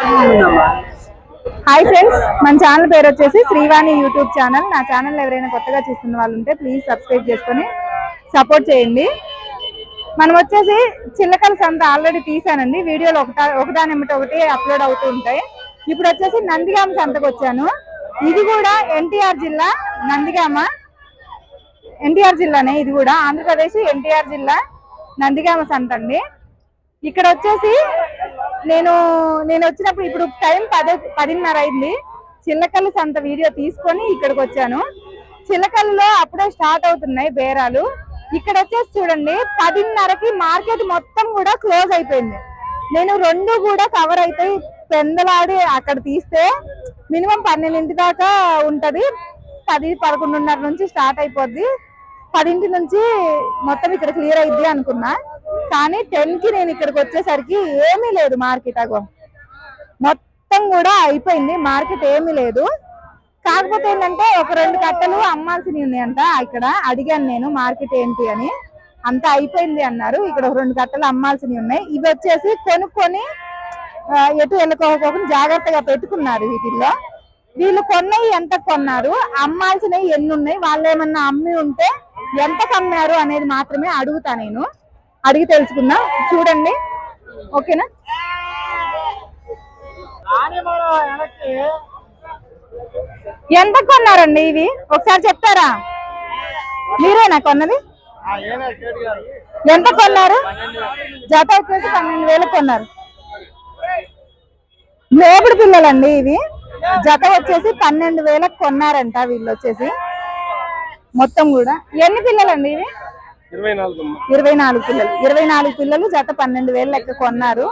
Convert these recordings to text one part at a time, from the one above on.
Hi friends మన channel పేరు వచ్చేసి శ్రీవాణి యూట్యూబ్ ఛానల్. నా ఛానల్ ఎవరైనా కొత్తగా చూస్తున్న వాళ్ళు ఉంటే ప్లీజ్ సబ్స్క్రైబ్ చేసుకొని సపోర్ట్ చేయండి. మనం వచ్చేసి చిల్లకల సంత ఆల్రెడీ తీసానండి వీడియోలు ఒకటా ఒకదాని ఎమ్మటి ఒకటి అప్లోడ్ అవుతూ ఉంటాయి. ఇప్పుడు వచ్చేసి నందిగామ సంతకు వచ్చాను. ఇది కూడా ఎన్టీఆర్ జిల్లా నందిగామ. ఎన్టీఆర్ జిల్లానే ఇది కూడా. ఆంధ్రప్రదేశ్ ఎన్టీఆర్ జిల్లా నందిగామ సంత అండి. ఇక్కడ వచ్చేసి నేను నేను వచ్చినప్పుడు ఇప్పుడు టైం పది పదిన్నర అయింది. చిల్లకల్లు సంత వీడియో తీసుకొని ఇక్కడికి వచ్చాను. చిల్లకల్లులో అప్పుడే స్టార్ట్ అవుతున్నాయి బేరాలు. ఇక్కడ వచ్చేసి చూడండి పదిన్నరకి మార్కెట్ మొత్తం కూడా క్లోజ్ అయిపోయింది. నేను రెండు కూడా కవర్ అవుతాయి. పెందలాడి అక్కడ తీస్తే మినిమం పన్నెండింటి దాకా ఉంటుంది. పది పదకొండున్నర నుంచి స్టార్ట్ అయిపోద్ది. పదింటి నుంచి మొత్తం ఇక్కడ క్లియర్ అయింది అనుకున్నా. కానీ టెన్కి నేను ఇక్కడికి వచ్చేసరికి ఏమీ లేదు మార్కెట్ అగో. మొత్తం కూడా అయిపోయింది మార్కెట్ ఏమీ లేదు. కాకపోతే ఏంటంటే ఒక రెండు కట్టలు అమ్మాల్సినవి అంట ఇక్కడ అడిగాను నేను మార్కెట్ ఏంటి అని. అంతా అయిపోయింది అన్నారు ఇక్కడ ఒక రెండు కట్టలు అమ్మాల్సినవి ఉన్నాయి. ఇవి వచ్చేసి కొనుక్కొని ఎటు వెళ్ళుకోకపోకుండా జాగ్రత్తగా పెట్టుకున్నారు వీటిల్లో. వీళ్ళు కొన్నవి ఎంత కొన్నారు అమ్మాల్సినవి ఎన్ని ఉన్నాయి వాళ్ళు ఏమన్నా అమ్మి ఉంటే ఎంత కమ్మారు అనేది మాత్రమే అడుగుతా నేను. అడిగి తెలుసుకుందాం? చూడండి. ఓకేనా? ఎంత కొన్నారండి ఇవి? ఒకసారి చెప్తారా? మీరేనా కొన్నది? ఎంత కొన్నారు? జత వచ్చేసి పన్నెండు వేలు కొన్నారు. లేబుడు పిల్లలండి ఇవి. జత వచ్చేసి పన్నెండు వేలకు కొన్నారంట వీళ్ళు వచ్చేసి. మొత్తం కూడా. ఎన్ని పిల్లలండి ఇవి? ఇరవై నాలుగు ఇరవై నాలుగు పిల్లలు. ఇరవై నాలుగు పిల్లలు జత పన్నెండు వేలు లెక్క కొన్నారు.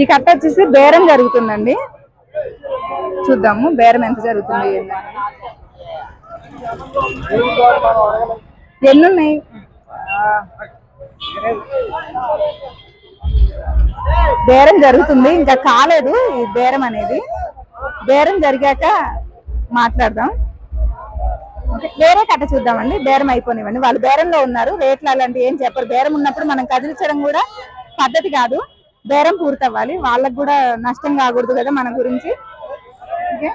ఈ కట్ట వచ్చేసి బేరం జరుగుతుందండి. చూద్దాము బేరం ఎంత జరుగుతుంది ఎన్ని ఉన్నాయి బేరం జరుగుతుంది ఇంకా కాలేదు ఈ బేరం అనేది. బేరం జరిగాక మాట్లాడదాం. వేరే కట్ట చూద్దామండి. బేరం అయిపోనివ్వండి. వాళ్ళు బేరంలో ఉన్నారు. రేట్లు అలాంటివి ఏం చెప్పరు. బేరం ఉన్నప్పుడు మనం కదిలించడం కూడా పద్ధతి కాదు. బేరం పూర్తవ్వాలి. వాళ్ళకు కూడా నష్టం కాకూడదు కదా మన గురించి. ఓకే.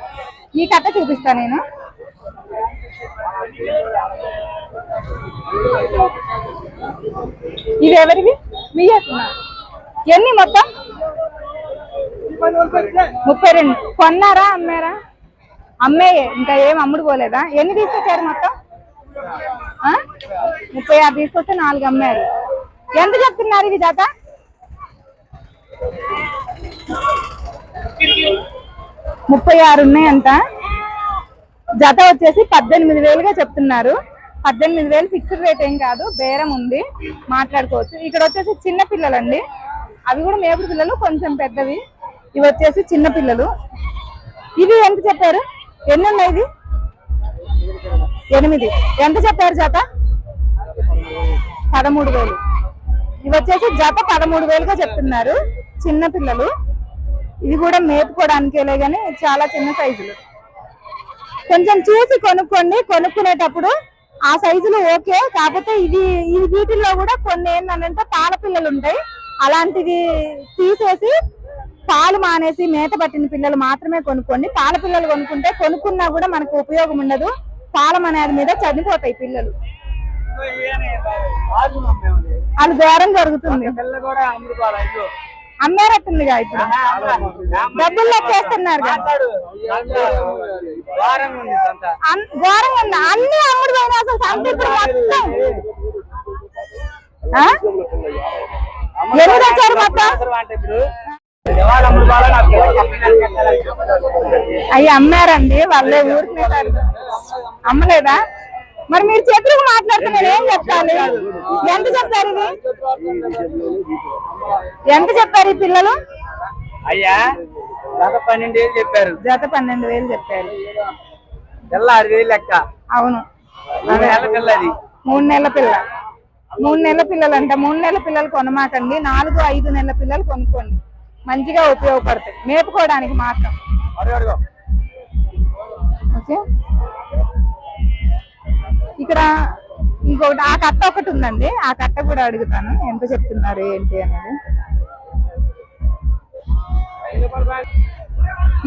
ఈ కట్ట చూపిస్తా నేను. ఇవి ఎవరివి? ఎన్ని మొత్తం? ముప్పై రెండు. కొన్నారా అమ్మారా అమ్మేయే ఇంకా ఏం అమ్ముడు పోలేదా? ఎన్ని తీసుకొచ్చారు మొత్తం? ఆ? ముప్పై ఆరు తీసుకొస్తే నాలుగు అమ్మారు. ఎంత చెప్తున్నారు ఇది జాత ముప్పై ఆరు ఉన్నాయంట. జత వచ్చేసి పద్దెనిమిది వేలుగా చెప్తున్నారు. పద్దెనిమిది వేలు ఫిక్స్డ్ రేట్ ఏం కాదు బేరం ఉంది. మాట్లాడుకోవచ్చు. ఇక్కడ వచ్చేసి చిన్న పిల్లలండి. అవి కూడా మేపుడు పిల్లలు కొంచెం పెద్దవి. ఇవి వచ్చేసి చిన్న పిల్లలు. ఇవి ఎంత చెప్పారు? ఎన్ని ఉన్నాయి ఇది? ఎనిమిది. ఎంత చెప్పారు జత? పదమూడు వేలు. ఇవి వచ్చేసి జత పదమూడు వేలుగా చెప్తున్నారు చిన్న పిల్లలు. ఇది కూడా మేపుకోవడానికేలే కానీ చాలా చిన్న సైజులు. కొంచెం చూసి కొనుక్కోండి. కొనుక్కునేటప్పుడు ఆ సైజులు ఓకే. కాకపోతే ఇది ఈ వీటిల్లో కూడా కొన్ని ఏంటంటే పాల పిల్లలు ఉంటాయి. అలాంటివి తీసేసి పాలు మానేసి మేత పట్టిన పిల్లలు మాత్రమే కొనుక్కోండి. పాల పిల్లలు కొనుక్కుంటే కొనుక్కున్నా కూడా మనకు ఉపయోగం ఉండదు. పాలం అనేది మీద చనిపోతాయి పిల్లలు. అది దూరం జరుగుతుంది. అమ్మారట్టుందిగా ఇప్పుడు. డబ్బులు లెక్కేస్తున్నారు అన్- ఘోరంగా ఉంది. అన్ని అమ్ముడు పోయినా అసలు సంత ఇప్పుడు మొత్తం తెచ్చారు మొత్తం? అయ్యి అమ్మారండి వాళ్ళే ఊరికి అమ్మలేదా? మరి మీరు చేతులకు మాట్లాడుతున్నారు ఏం చెప్పాలి ఎంత చెప్పారు ఇది? ఎంత చెప్పారు ఈ పిల్లలు? అయ్యా గత పన్నెండు ఏళ్ళు చెప్పారు. జత పన్నెండు వేలు చెప్పారు. ఆరు వేలు లెక్క. అవును. మూడు నెలల పిల్ల అది. మూడు నెలల పిల్ల. మూడు నెలల పిల్లలు అంట మూడు నెలల పిల్లలు కొనమాకండి నాలుగు ఐదు నెలల పిల్లలు కొనుక్కోండి. మంచిగా ఉపయోగపడతాయి. మేపుకోవడానికి మాత్రం. ఓకే? ఇక్కడ ఇంకొకటి ఆ కట్ట ఒకటి ఉందండి. ఆ కట్ట కూడా అడుగుతాను. ఎంత చెప్తున్నారు ఏంటి అనేది.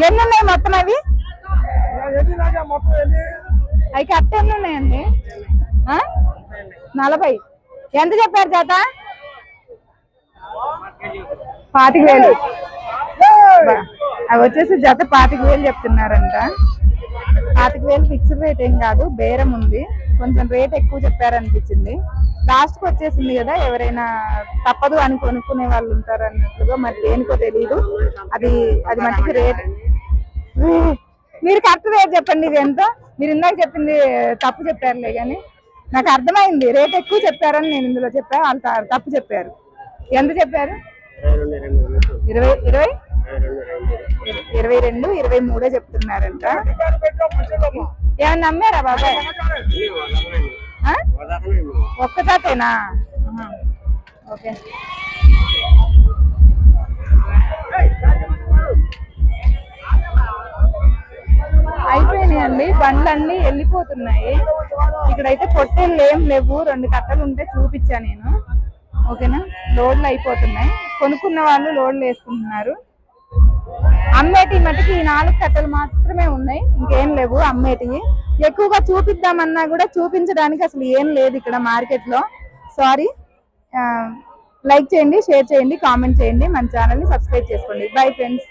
ఎన్ని ఉన్నాయి మొత్తం అవి? అవి కరెక్ట్ ఎన్ని ఉన్నాయండి? నలభై. ఎంత చెప్పారు చేత పాతిక వేలు. అవి వచ్చేసి జత పాతిక వేలు చెప్తున్నారంట. పాతిక వేలు ఫిక్స్డ్ రేట్ ఏం కాదు బేరం ఉంది. కొంచెం రేట్ ఎక్కువ చెప్పారనిపించింది. లాస్ట్కి వచ్చేసింది కదా ఎవరైనా తప్పదు అని కొనుక్కునే వాళ్ళు ఉంటారు అన్నట్లుగా మరి దేనికో తెలియదు అది అది మట్టికి రేట్ మీరు కరెక్ట్ రేట్ చెప్పండి ఇది ఎంత? మీరు ఇందాక చెప్పింది తప్పు చెప్పారులే కానీ నాకు అర్థమైంది రేట్ ఎక్కువ చెప్పారని నేను ఇందులో చెప్పా వాళ్ళు తప్పు చెప్పారు. ఎంత చెప్పారు? ఇరవై ఇరవై? ఇరవై రెండు ఇరవై మూడే చెప్తున్నారంట. ఏమన్నా నమ్మారా బాబాయ్? ఆ? ఒక్క తాతేనా? ఆహా. ఓకే. అయిపోయినాయండి. బండ్లన్నీ వెళ్ళిపోతున్నాయి. ఇక్కడైతే పొట్టేళ్ళు ఏం లేవు. రెండు కట్టలు ఉంటే చూపించా నేను. ఓకేనా? లోడ్లు అయిపోతున్నాయి. కొనుక్కున్న వాళ్ళు లోడ్లు వేసుకుంటున్నారు. అమ్మేటి మటుకి ఈ నాలుగు కట్టలు మాత్రమే ఉన్నాయి. ఇంకేం లేవు అమ్మేటివి. ఎక్కువగా చూపిద్దామన్నా కూడా చూపించడానికి అసలు ఏం లేదు ఇక్కడ మార్కెట్లో సారీ లైక్ చేయండి షేర్ చేయండి కామెంట్ చేయండి. మన ఛానల్ని సబ్స్క్రైబ్ చేసుకోండి. Bye friends